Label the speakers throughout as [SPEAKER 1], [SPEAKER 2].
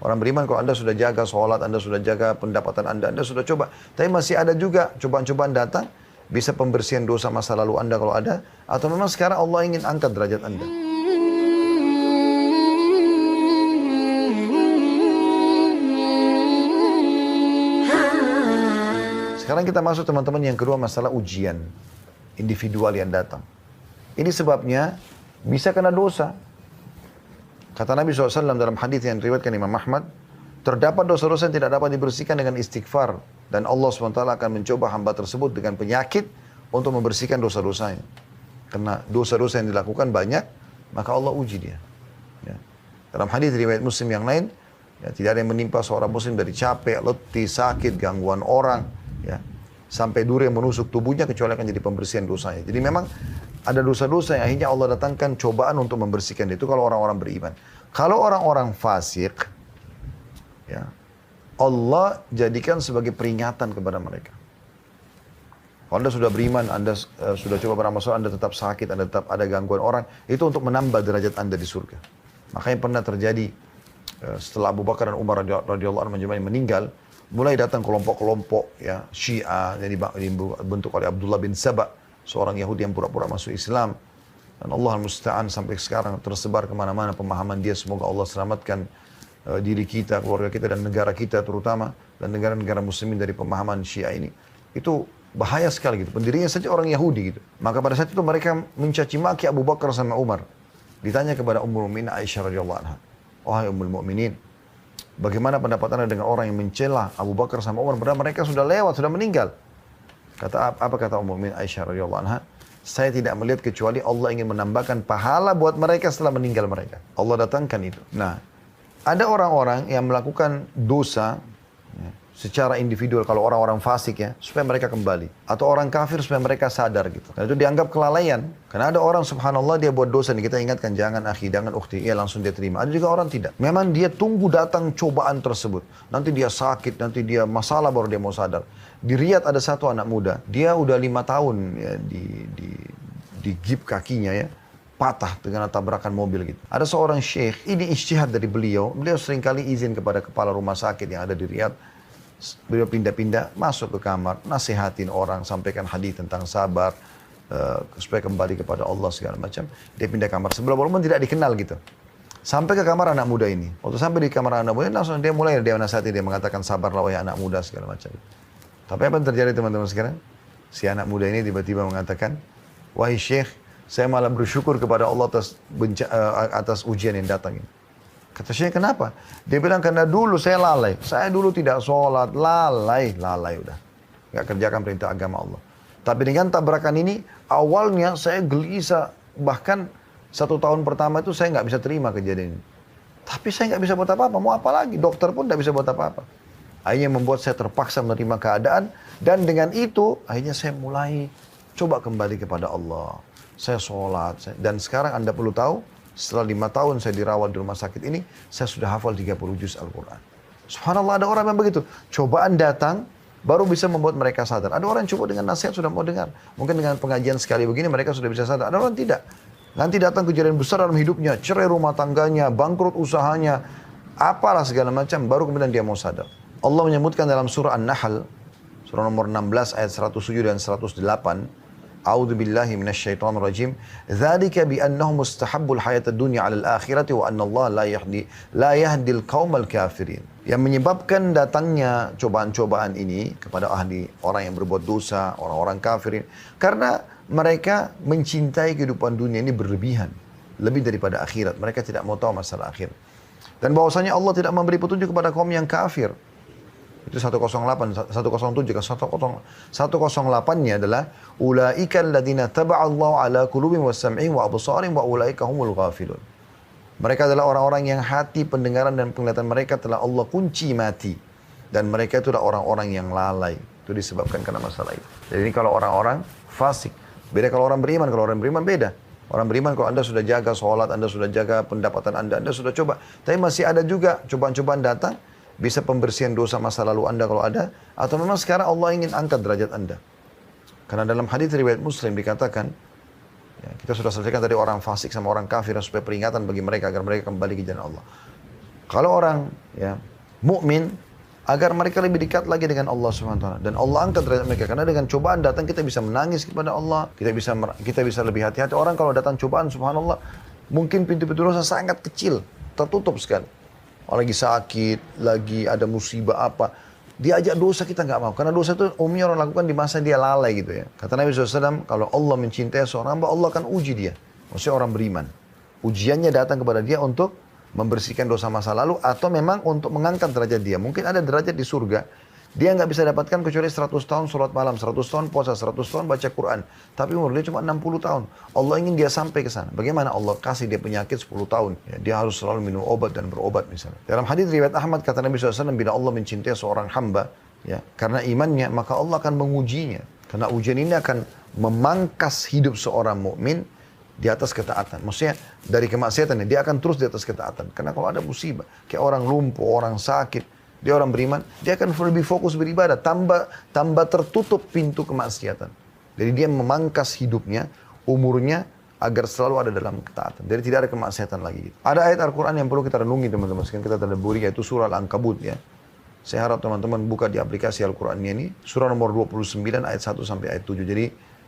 [SPEAKER 1] Orang beriman kalau Anda sudah jaga sholat, Anda sudah jaga pendapatan Anda, Anda sudah coba. Tapi masih ada juga cobaan-cobaan datang, bisa pembersihan dosa masa lalu Anda kalau ada. Atau memang sekarang Allah ingin angkat derajat Anda. Sekarang kita masuk teman-teman yang kedua masalah ujian individual yang datang. Ini sebabnya bisa kena dosa. Kata Nabi SAW dalam hadis yang diriwayatkan Imam Ahmad, terdapat dosa-dosa yang tidak dapat dibersihkan dengan istighfar dan Allah SWT akan mencoba hamba tersebut dengan penyakit untuk membersihkan dosa-dosanya. Karena dosa-dosa yang dilakukan banyak, maka Allah uji dia. Ya. Dalam hadis riwayat Muslim yang lain, ya, tidak ada yang menimpa seorang Muslim dari capek, letih, sakit, gangguan orang, ya sampai duri yang menusuk tubuhnya kecuali akan jadi pembersihan dosanya. Jadi memang ada dosa-dosa yang akhirnya Allah datangkan cobaan untuk membersihkan itu kalau orang-orang beriman. Kalau orang-orang fasik, ya Allah jadikan sebagai peringatan kepada mereka. Kalau Anda sudah beriman, Anda uh, sudah coba beramal soleh, Anda tetap sakit, Anda tetap ada gangguan orang, itu untuk menambah derajat Anda di surga. Makanya pernah terjadi uh, setelah Abu Bakar dan Umar radhiyallahu anhu meninggal, mulai datang kelompok-kelompok ya Syiah yang dibentuk oleh Abdullah bin Sabah seorang Yahudi yang pura-pura masuk Islam. Dan Allah musta'an sampai sekarang tersebar ke mana-mana pemahaman dia. Semoga Allah selamatkan uh, diri kita, keluarga kita dan negara kita terutama dan negara-negara muslimin dari pemahaman Syiah ini. Itu bahaya sekali gitu. Pendirinya saja orang Yahudi gitu. Maka pada saat itu mereka mencaci maki Abu Bakar sama Umar. Ditanya kepada Ummul Mukminin Aisyah radhiyallahu anha wahai Ummul Mukminin Bagaimana pendapat anda dengan orang yang mencela Abu Bakar sama Umar? Padahal mereka sudah lewat, sudah meninggal. Kata apa kata Ummu Mukminin Aisyah radhiyallahu anha? Saya tidak melihat kecuali Allah ingin menambahkan pahala buat mereka setelah meninggal mereka. Allah datangkan itu. Nah, ada orang-orang yang melakukan dosa secara individual kalau orang-orang fasik ya supaya mereka kembali atau orang kafir supaya mereka sadar gitu. Dan itu dianggap kelalaian karena ada orang subhanallah dia buat dosa nih kita ingatkan jangan akhi jangan ukhti ya langsung dia terima. Ada juga orang tidak. Memang dia tunggu datang cobaan tersebut. Nanti dia sakit, nanti dia masalah baru dia mau sadar. Di Riyadh ada satu anak muda, dia udah lima tahun ya di di di gip kakinya ya patah dengan tabrakan mobil gitu. Ada seorang syekh, ini istihad dari beliau. Beliau sering kali izin kepada kepala rumah sakit yang ada di Riyadh beliau pindah-pindah masuk ke kamar, nasihatin orang, sampaikan hadis tentang sabar, uh, supaya kembali kepada Allah segala macam. Dia pindah kamar sebelah walaupun tidak dikenal gitu. Sampai ke kamar anak muda ini. Waktu sampai di kamar anak muda, langsung dia mulai dia nasihati, dia mengatakan sabarlah wahai anak muda segala macam. Tapi apa yang terjadi teman-teman sekarang? Si anak muda ini tiba-tiba mengatakan, wahai syekh, saya malah bersyukur kepada Allah atas, uh, atas ujian yang datang ini. Kata saya kenapa? Dia bilang karena dulu saya lalai. Saya dulu tidak sholat, lalai, lalai udah. Gak kerjakan perintah agama Allah. Tapi dengan tabrakan ini, awalnya saya gelisah. Bahkan satu tahun pertama itu saya nggak bisa terima kejadian ini. Tapi saya nggak bisa buat apa-apa. Mau apa lagi? Dokter pun nggak bisa buat apa-apa. Akhirnya membuat saya terpaksa menerima keadaan. Dan dengan itu, akhirnya saya mulai coba kembali kepada Allah. Saya sholat. dan sekarang Anda perlu tahu, setelah lima tahun saya dirawat di rumah sakit ini, saya sudah hafal 30 juz Al-Quran. Subhanallah ada orang yang begitu. Cobaan datang, baru bisa membuat mereka sadar. Ada orang yang coba dengan nasihat sudah mau dengar. Mungkin dengan pengajian sekali begini mereka sudah bisa sadar. Ada orang tidak. Nanti datang kejadian besar dalam hidupnya, cerai rumah tangganya, bangkrut usahanya, apalah segala macam, baru kemudian dia mau sadar. Allah menyebutkan dalam surah An-Nahl, surah nomor 16 ayat 107 dan 108, A'udzu billahi minasyaitonir rajim. Dzalika bi annahum mustahabbul hayatad dunya 'alal akhirati wa anna Allah la yahdi la yahdil qaumal kafirin. Yang menyebabkan datangnya cobaan-cobaan ini kepada ahli orang yang berbuat dosa, orang-orang kafirin karena mereka mencintai kehidupan dunia ini berlebihan, lebih daripada akhirat. Mereka tidak mau tahu masalah akhir. Dan bahwasanya Allah tidak memberi petunjuk kepada kaum yang kafir. Itu 108, 107 kan 108-nya adalah ulaika alladziina taba'allahu ala qulubihim wa sam'ihim wa absarihim wa ulaika humul ghafilun. Mereka adalah orang-orang yang hati, pendengaran dan penglihatan mereka telah Allah kunci mati. Dan mereka itu adalah orang-orang yang lalai. Itu disebabkan karena masalah itu. Jadi ini kalau orang-orang fasik. Beda kalau orang beriman. Kalau orang beriman beda. Orang beriman kalau Anda sudah jaga sholat, Anda sudah jaga pendapatan Anda, Anda sudah coba. Tapi masih ada juga cobaan-cobaan datang bisa pembersihan dosa masa lalu Anda kalau ada, atau memang sekarang Allah ingin angkat derajat Anda. Karena dalam hadis riwayat Muslim dikatakan, ya, kita sudah selesaikan tadi orang fasik sama orang kafir supaya peringatan bagi mereka agar mereka kembali ke jalan Allah. Kalau orang ya mukmin agar mereka lebih dekat lagi dengan Allah Subhanahu wa dan Allah angkat derajat mereka karena dengan cobaan datang kita bisa menangis kepada Allah, kita bisa kita bisa lebih hati-hati. Orang kalau datang cobaan subhanallah mungkin pintu-pintu dosa sangat kecil, tertutup sekali. Orang lagi sakit, lagi ada musibah apa, diajak dosa kita nggak mau. Karena dosa itu umumnya orang lakukan di masa dia lalai gitu ya. Kata Nabi SAW, kalau Allah mencintai seorang hamba, Allah akan uji dia. Maksudnya orang beriman. Ujiannya datang kepada dia untuk membersihkan dosa masa lalu atau memang untuk mengangkat derajat dia. Mungkin ada derajat di surga dia nggak bisa dapatkan kecuali 100 tahun sholat malam, 100 tahun puasa, 100 tahun baca Quran. Tapi umur dia cuma 60 tahun. Allah ingin dia sampai ke sana. Bagaimana Allah kasih dia penyakit 10 tahun? Ya, dia harus selalu minum obat dan berobat misalnya. Dalam hadis riwayat Ahmad kata Nabi SAW, bila Allah mencintai seorang hamba, ya karena imannya, maka Allah akan mengujinya. Karena ujian ini akan memangkas hidup seorang mukmin di atas ketaatan. Maksudnya dari kemaksiatan dia akan terus di atas ketaatan. Karena kalau ada musibah, kayak orang lumpuh, orang sakit, dia orang beriman, dia akan lebih fokus beribadah, tambah tambah tertutup pintu kemaksiatan. Jadi dia memangkas hidupnya, umurnya agar selalu ada dalam ketaatan. Jadi tidak ada kemaksiatan lagi. Ada ayat Al-Quran yang perlu kita renungi teman-teman. Sekarang kita tadaburi yaitu surah Al-Ankabut ya. Saya harap teman-teman buka di aplikasi Al-Quran ini. Surah nomor 29 ayat 1 sampai ayat 7. Jadi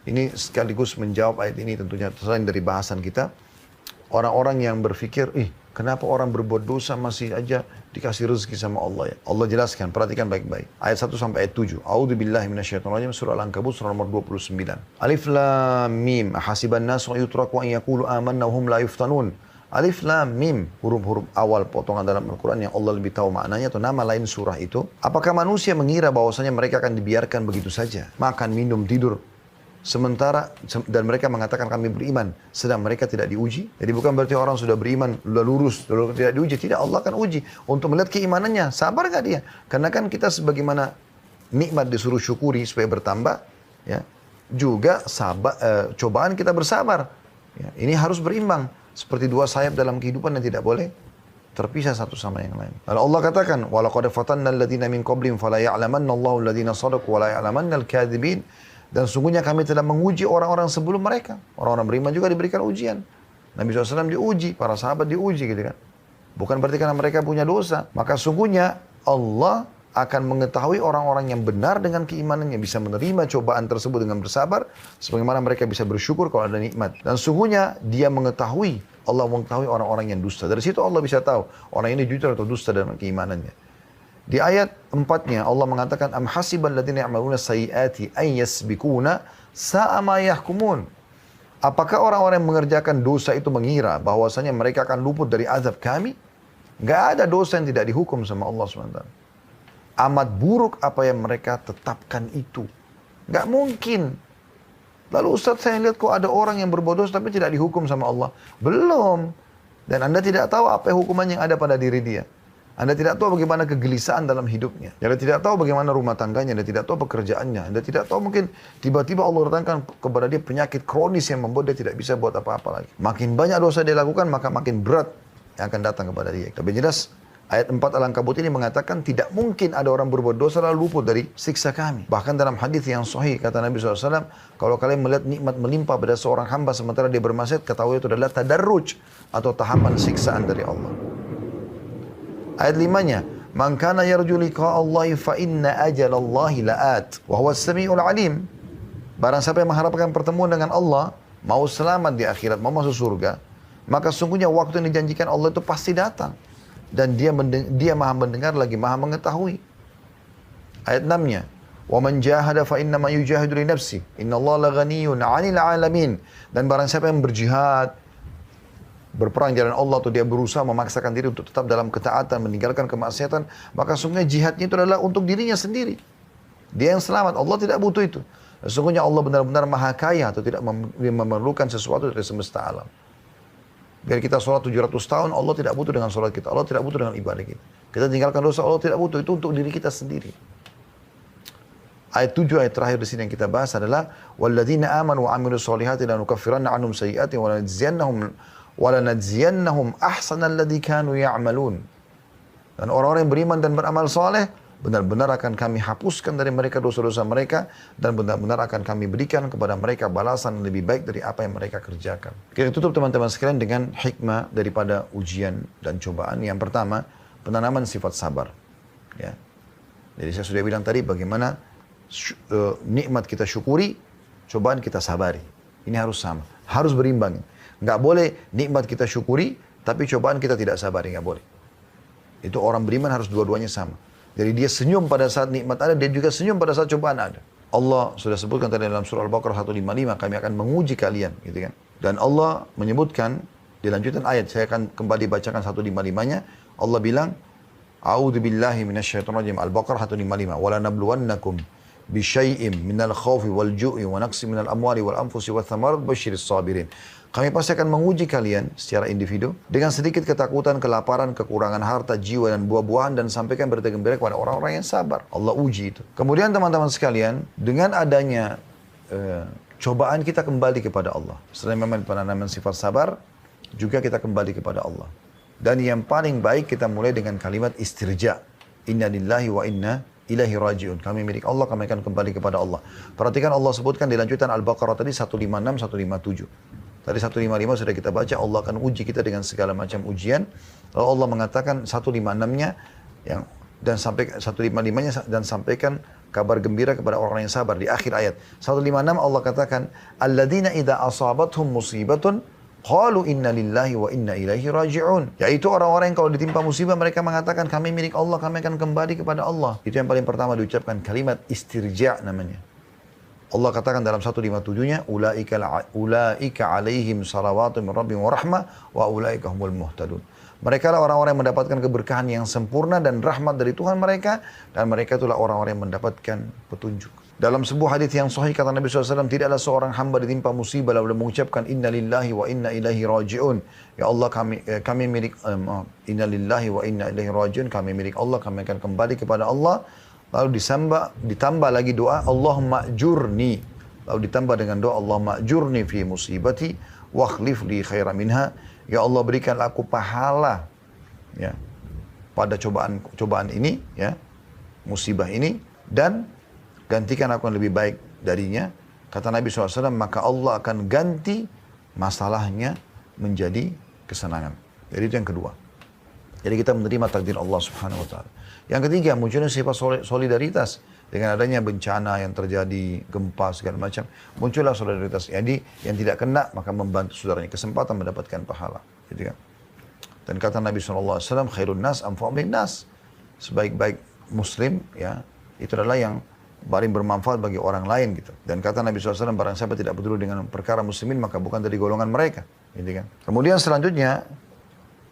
[SPEAKER 1] ini sekaligus menjawab ayat ini tentunya selain dari bahasan kita. Orang-orang yang berpikir, ih Kenapa orang berbuat dosa masih aja dikasih rezeki sama Allah ya? Allah jelaskan, perhatikan baik-baik. Ayat 1 sampai ayat 7. A'udzu billahi minasyaitonir rajim surah Al-Ankabut surah nomor 29. Alif lam mim. Hasiban nasu yutraku an yaqulu amanna hum la yuftanun. Alif lam mim huruf-huruf awal potongan dalam Al-Quran yang Allah lebih tahu maknanya atau nama lain surah itu. Apakah manusia mengira bahwasanya mereka akan dibiarkan begitu saja? Makan, minum, tidur, Sementara dan mereka mengatakan kami beriman, sedang mereka tidak diuji. Jadi bukan berarti orang sudah beriman, sudah lurus, lalu tidak diuji. Tidak, Allah akan uji untuk melihat keimanannya. Sabar gak dia? Karena kan kita sebagaimana nikmat disuruh syukuri supaya bertambah, ya juga sabar, eh, cobaan kita bersabar. Ya, ini harus berimbang. Seperti dua sayap dalam kehidupan yang tidak boleh terpisah satu sama yang lain. Lalu Allah katakan, "Walaqad fatanna alladziina min qablihim fala ya'lamanna Allahu alladziina shadaqu wa la ya'lamanna al-kadzibin." Dan sungguhnya kami telah menguji orang-orang sebelum mereka. Orang-orang beriman juga diberikan ujian. Nabi SAW diuji, para sahabat diuji gitu kan. Bukan berarti karena mereka punya dosa. Maka sungguhnya Allah akan mengetahui orang-orang yang benar dengan keimanannya. Bisa menerima cobaan tersebut dengan bersabar. Sebagaimana mereka bisa bersyukur kalau ada nikmat. Dan sungguhnya dia mengetahui, Allah mengetahui orang-orang yang dusta. Dari situ Allah bisa tahu orang ini jujur atau dusta dalam keimanannya. Di ayat empatnya Allah mengatakan am hasibal ladzina ya'maluna sayyiati ay yasbikuna sa'a ma yahkumun. Apakah orang-orang yang mengerjakan dosa itu mengira bahwasanya mereka akan luput dari azab kami? Gak ada dosa yang tidak dihukum sama Allah SWT. Amat buruk apa yang mereka tetapkan itu. Gak mungkin. Lalu Ustaz saya lihat kok ada orang yang berbuat dosa tapi tidak dihukum sama Allah. Belum. Dan Anda tidak tahu apa hukuman yang ada pada diri dia. Anda tidak tahu bagaimana kegelisahan dalam hidupnya. Anda tidak tahu bagaimana rumah tangganya. Anda tidak tahu pekerjaannya. Anda tidak tahu mungkin tiba-tiba Allah datangkan kepada dia penyakit kronis yang membuat dia tidak bisa buat apa-apa lagi. Makin banyak dosa dia lakukan, maka makin berat yang akan datang kepada dia. Tapi jelas Ayat 4 Al-Ankabut ini mengatakan tidak mungkin ada orang berbuat dosa lalu luput dari siksa kami. Bahkan dalam hadis yang sahih kata Nabi SAW, kalau kalian melihat nikmat melimpah pada seorang hamba sementara dia bermaksiat, ketahui itu adalah tadarruj atau tahapan siksaan dari Allah. Ayat limanya, Man kana yarju liqa Allah fa inna ajalallahi la'at wa huwa samiul alim. Barang siapa yang mengharapkan pertemuan dengan Allah, mau selamat di akhirat, mau masuk surga, maka sungguhnya waktu yang dijanjikan Allah itu pasti datang. Dan dia dia maha mendengar lagi maha mengetahui. Ayat 6-nya, Wa man jahada fa inna ma yujahidu li nafsi. Inna Allah la ghaniyun 'anil 'alamin. Dan barang siapa yang berjihad, berperang jalan Allah atau dia berusaha memaksakan diri untuk tetap dalam ketaatan, meninggalkan kemaksiatan, maka sungguhnya jihadnya itu adalah untuk dirinya sendiri. Dia yang selamat, Allah tidak butuh itu. Sesungguhnya Allah benar-benar maha kaya atau tidak memerlukan sesuatu dari semesta alam. Biar kita sholat 700 tahun, Allah tidak butuh dengan sholat kita. Allah tidak butuh dengan ibadah kita. Kita tinggalkan dosa, Allah tidak butuh. Itu untuk diri kita sendiri. Ayat 7 ayat terakhir di sini yang kita bahas adalah wa amilus solihati lanukaffiranna anhum sayyiati wa lanajziyannahum walanajziyannahum ahsanal ladzi. Dan orang-orang yang beriman dan beramal soleh, benar-benar akan kami hapuskan dari mereka dosa-dosa mereka dan benar-benar akan kami berikan kepada mereka balasan yang lebih baik dari apa yang mereka kerjakan. Kita tutup teman-teman sekalian dengan hikmah daripada ujian dan cobaan. Yang pertama, penanaman sifat sabar. Ya. Jadi saya sudah bilang tadi bagaimana uh, nikmat kita syukuri, cobaan kita sabari. Ini harus sama, harus berimbang. Nggak boleh nikmat kita syukuri, tapi cobaan kita tidak sabari, nggak boleh. Itu orang beriman harus dua-duanya sama. Jadi dia senyum pada saat nikmat ada, dia juga senyum pada saat cobaan ada. Allah sudah sebutkan tadi dalam surah Al-Baqarah 155, kami akan menguji kalian, gitu kan. Dan Allah menyebutkan di lanjutan ayat, saya akan kembali bacakan 155-nya. Allah bilang, A'udzu. Al-Baqarah 155. Wala nabluwannakum bisyai'im minal khawfi wal ju'i wa naqsi minal amwali wal anfusi wa thamarat basyiris sabirin. Kami pasti akan menguji kalian secara individu dengan sedikit ketakutan, kelaparan, kekurangan harta, jiwa, dan buah-buahan dan sampaikan berita gembira kepada orang-orang yang sabar. Allah uji itu. Kemudian teman-teman sekalian, dengan adanya uh, cobaan kita kembali kepada Allah. Selain memang penanaman sifat sabar, juga kita kembali kepada Allah. Dan yang paling baik kita mulai dengan kalimat istirja. Inna lillahi wa inna ilahi rajiun. Kami milik Allah, kami akan kembali kepada Allah. Perhatikan Allah sebutkan di lanjutan Al-Baqarah tadi 156, 157. Tadi 155 sudah kita baca, Allah akan uji kita dengan segala macam ujian. Lalu Allah mengatakan 156-nya yang dan sampai 155-nya dan sampaikan kabar gembira kepada orang yang sabar di akhir ayat. 156 Allah katakan, "Alladzina idza asabathum musibatun qalu inna lillahi wa inna ilaihi raji'un." Yaitu orang-orang yang kalau ditimpa musibah mereka mengatakan kami milik Allah, kami akan kembali kepada Allah. Itu yang paling pertama diucapkan kalimat istirja namanya. Allah katakan dalam 157-nya, ulaika ulaika alaihim salawatu min rabbihim wa rahmah wa ulaika humul muhtadun. Mereka lah orang-orang yang mendapatkan keberkahan yang sempurna dan rahmat dari Tuhan mereka dan mereka itulah orang-orang yang mendapatkan petunjuk. Dalam sebuah hadis yang sahih kata Nabi SAW, tidaklah seorang hamba ditimpa musibah lalu mengucapkan inna lillahi wa inna ilaihi rajiun. Ya Allah kami eh, kami milik um, inna lillahi wa inna ilaihi rajiun, kami milik Allah, kami akan kembali kepada Allah Lalu disamba, ditambah lagi doa Allahumma jurni. Lalu ditambah dengan doa Allahumma jurni fi musibati wa khlif li khaira minha. Ya Allah berikan aku pahala ya pada cobaan cobaan ini ya musibah ini dan gantikan aku yang lebih baik darinya. Kata Nabi SAW, maka Allah akan ganti masalahnya menjadi kesenangan. Jadi itu yang kedua. Jadi kita menerima takdir Allah Subhanahu wa taala. Yang ketiga, munculnya sifat solidaritas. Dengan adanya bencana yang terjadi, gempa segala macam, muncullah solidaritas. Jadi yang tidak kena maka membantu saudaranya kesempatan mendapatkan pahala. Gitu kan? Dan kata Nabi SAW, khairun nas amfa'um nas. Sebaik-baik muslim ya itu adalah yang paling bermanfaat bagi orang lain gitu. Dan kata Nabi SAW, barang siapa tidak peduli dengan perkara muslimin, maka bukan dari golongan mereka. Gitu kan. Kemudian selanjutnya,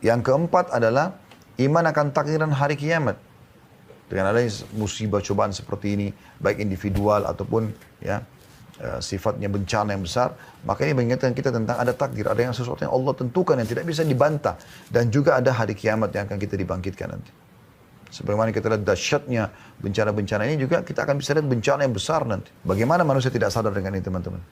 [SPEAKER 1] yang keempat adalah iman akan takdiran hari kiamat. Dengan adanya musibah cobaan seperti ini, baik individual ataupun ya uh, sifatnya bencana yang besar, maka ini mengingatkan kita tentang ada takdir, ada yang sesuatu yang Allah tentukan yang tidak bisa dibantah dan juga ada hari kiamat yang akan kita dibangkitkan nanti. Sebagaimana kita lihat dahsyatnya bencana-bencana ini juga kita akan bisa lihat bencana yang besar nanti. Bagaimana manusia tidak sadar dengan ini teman-teman?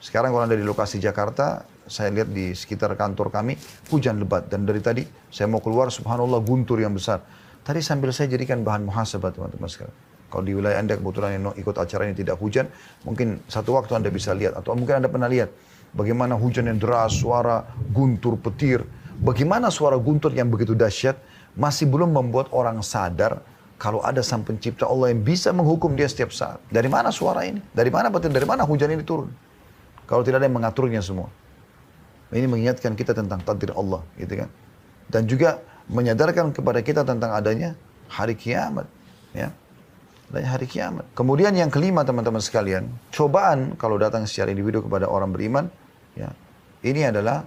[SPEAKER 1] Sekarang kalau anda di lokasi Jakarta, saya lihat di sekitar kantor kami hujan lebat dan dari tadi saya mau keluar subhanallah guntur yang besar. Tadi sambil saya jadikan bahan muhasabah teman-teman sekalian. Kalau di wilayah Anda kebetulan yang ikut acara ini tidak hujan, mungkin satu waktu Anda bisa lihat. Atau mungkin Anda pernah lihat bagaimana hujan yang deras, suara guntur, petir. Bagaimana suara guntur yang begitu dahsyat masih belum membuat orang sadar kalau ada sang pencipta Allah yang bisa menghukum dia setiap saat. Dari mana suara ini? Dari mana petir? Dari mana hujan ini turun? Kalau tidak ada yang mengaturnya semua. Ini mengingatkan kita tentang takdir Allah, gitu kan. Dan juga menyadarkan kepada kita tentang adanya hari kiamat. Ya. Adanya hari kiamat. Kemudian yang kelima teman-teman sekalian, cobaan kalau datang secara individu kepada orang beriman, ya, ini adalah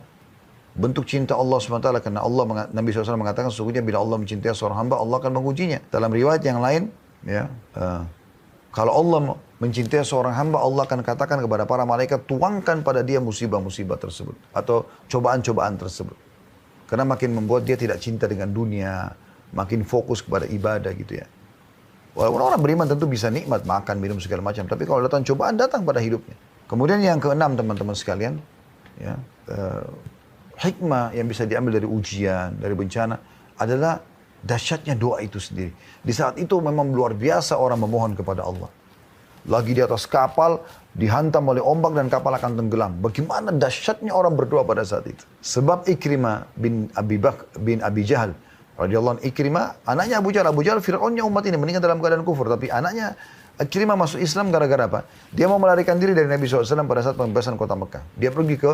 [SPEAKER 1] bentuk cinta Allah SWT karena Allah Nabi SAW mengatakan sesungguhnya bila Allah mencintai seorang hamba Allah akan mengujinya. Dalam riwayat yang lain, ya, uh, kalau Allah mencintai seorang hamba, Allah akan katakan kepada para malaikat, tuangkan pada dia musibah-musibah tersebut. Atau cobaan-cobaan tersebut. Karena makin membuat dia tidak cinta dengan dunia, makin fokus kepada ibadah gitu ya. Walaupun orang beriman tentu bisa nikmat makan, minum segala macam, tapi kalau datang cobaan datang pada hidupnya. Kemudian yang keenam teman-teman sekalian, ya, uh, hikmah yang bisa diambil dari ujian, dari bencana adalah dahsyatnya doa itu sendiri. Di saat itu memang luar biasa orang memohon kepada Allah lagi di atas kapal, dihantam oleh ombak dan kapal akan tenggelam. Bagaimana dahsyatnya orang berdoa pada saat itu. Sebab Ikrimah bin Abi, Bak, bin Abi Jahal radhiyallahu Ikrimah, anaknya Abu Jahal. Abu Jahal Fir'aunnya umat ini meninggal dalam keadaan kufur. Tapi anaknya Ikrimah masuk Islam gara-gara apa? Dia mau melarikan diri dari Nabi SAW pada saat pembebasan kota Mekah. Dia pergi ke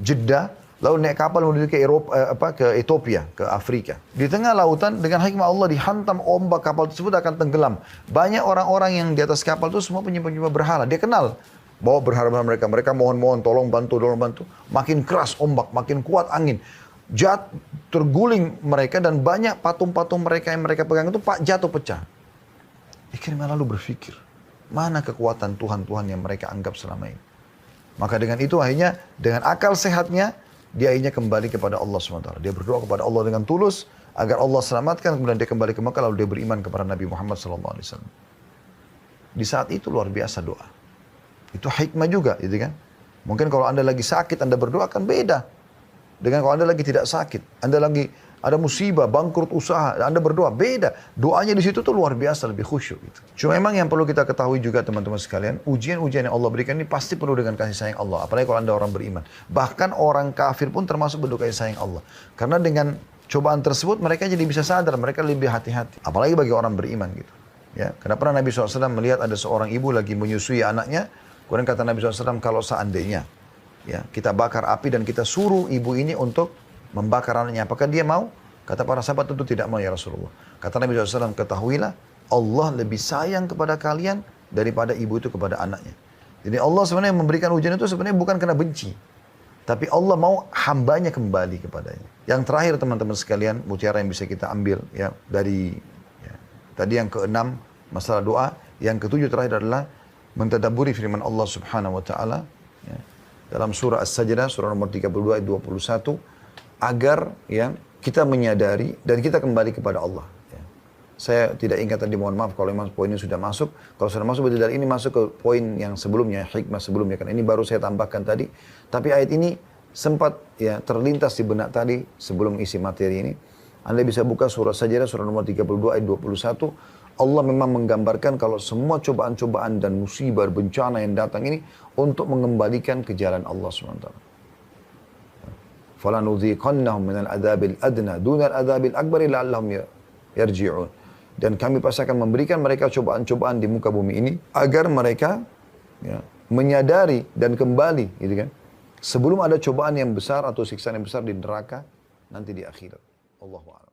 [SPEAKER 1] Jeddah, lalu naik kapal menuju ke Eropa, eh, apa, ke Ethiopia, ke Afrika. Di tengah lautan dengan hikmah Allah dihantam ombak kapal tersebut akan tenggelam. Banyak orang-orang yang di atas kapal itu semua penyembah-penyembah berhala. Dia kenal bawa berhala mereka. Mereka mohon-mohon tolong bantu, tolong bantu. Makin keras ombak, makin kuat angin. Jat terguling mereka dan banyak patung-patung mereka yang mereka pegang itu pak jatuh pecah. Ikrimah lalu berpikir, mana kekuatan Tuhan-Tuhan yang mereka anggap selama ini. Maka dengan itu akhirnya dengan akal sehatnya dia akhirnya kembali kepada Allah SWT. Dia berdoa kepada Allah dengan tulus agar Allah selamatkan kemudian dia kembali ke Mekah lalu dia beriman kepada Nabi Muhammad SAW. Di saat itu luar biasa doa. Itu hikmah juga gitu kan. Mungkin kalau anda lagi sakit anda berdoa kan beda. Dengan kalau anda lagi tidak sakit. Anda lagi ada musibah, bangkrut usaha, Anda berdoa, beda. Doanya di situ tuh luar biasa, lebih khusyuk. Gitu. Cuma memang yang perlu kita ketahui juga teman-teman sekalian, ujian-ujian yang Allah berikan ini pasti penuh dengan kasih sayang Allah. Apalagi kalau Anda orang beriman. Bahkan orang kafir pun termasuk bentuk kasih sayang Allah. Karena dengan cobaan tersebut mereka jadi bisa sadar, mereka lebih hati-hati. Apalagi bagi orang beriman gitu. Ya, karena pernah Nabi SAW melihat ada seorang ibu lagi menyusui anaknya, kemudian kata Nabi SAW, kalau seandainya ya kita bakar api dan kita suruh ibu ini untuk membakar anaknya. Apakah dia mau? Kata para sahabat tentu tidak mau ya Rasulullah. Kata Nabi SAW, ketahuilah Allah lebih sayang kepada kalian daripada ibu itu kepada anaknya. Jadi Allah sebenarnya memberikan ujian itu sebenarnya bukan karena benci. Tapi Allah mau hambanya kembali kepadanya. Yang terakhir teman-teman sekalian, mutiara yang bisa kita ambil ya dari ya, tadi yang keenam masalah doa, yang ketujuh terakhir adalah mentadaburi firman Allah Subhanahu wa taala ya, dalam surah As-Sajdah surah nomor 32 ayat 21 agar ya kita menyadari dan kita kembali kepada Allah. Ya. Saya tidak ingat tadi mohon maaf kalau memang poinnya sudah masuk. Kalau sudah masuk berarti dari ini masuk ke poin yang sebelumnya, hikmah sebelumnya. Kan ini baru saya tambahkan tadi. Tapi ayat ini sempat ya terlintas di benak tadi sebelum isi materi ini. Anda bisa buka surah saja surah nomor 32 ayat 21. Allah memang menggambarkan kalau semua cobaan-cobaan dan musibah, bencana yang datang ini untuk mengembalikan ke jalan Allah SWT. فَلَنُذِيقَنَّهُمْ مِنَ الْأَذَابِ الْأَدْنَى دُونَ الْأَذَابِ الْأَكْبَرِ لَعَلَّهُمْ يَرْجِعُونَ dan kami pasti akan memberikan mereka cobaan-cobaan di muka bumi ini agar mereka ya, menyadari dan kembali gitu kan sebelum ada cobaan yang besar atau siksaan yang besar di neraka nanti di akhirat Allahu a'lam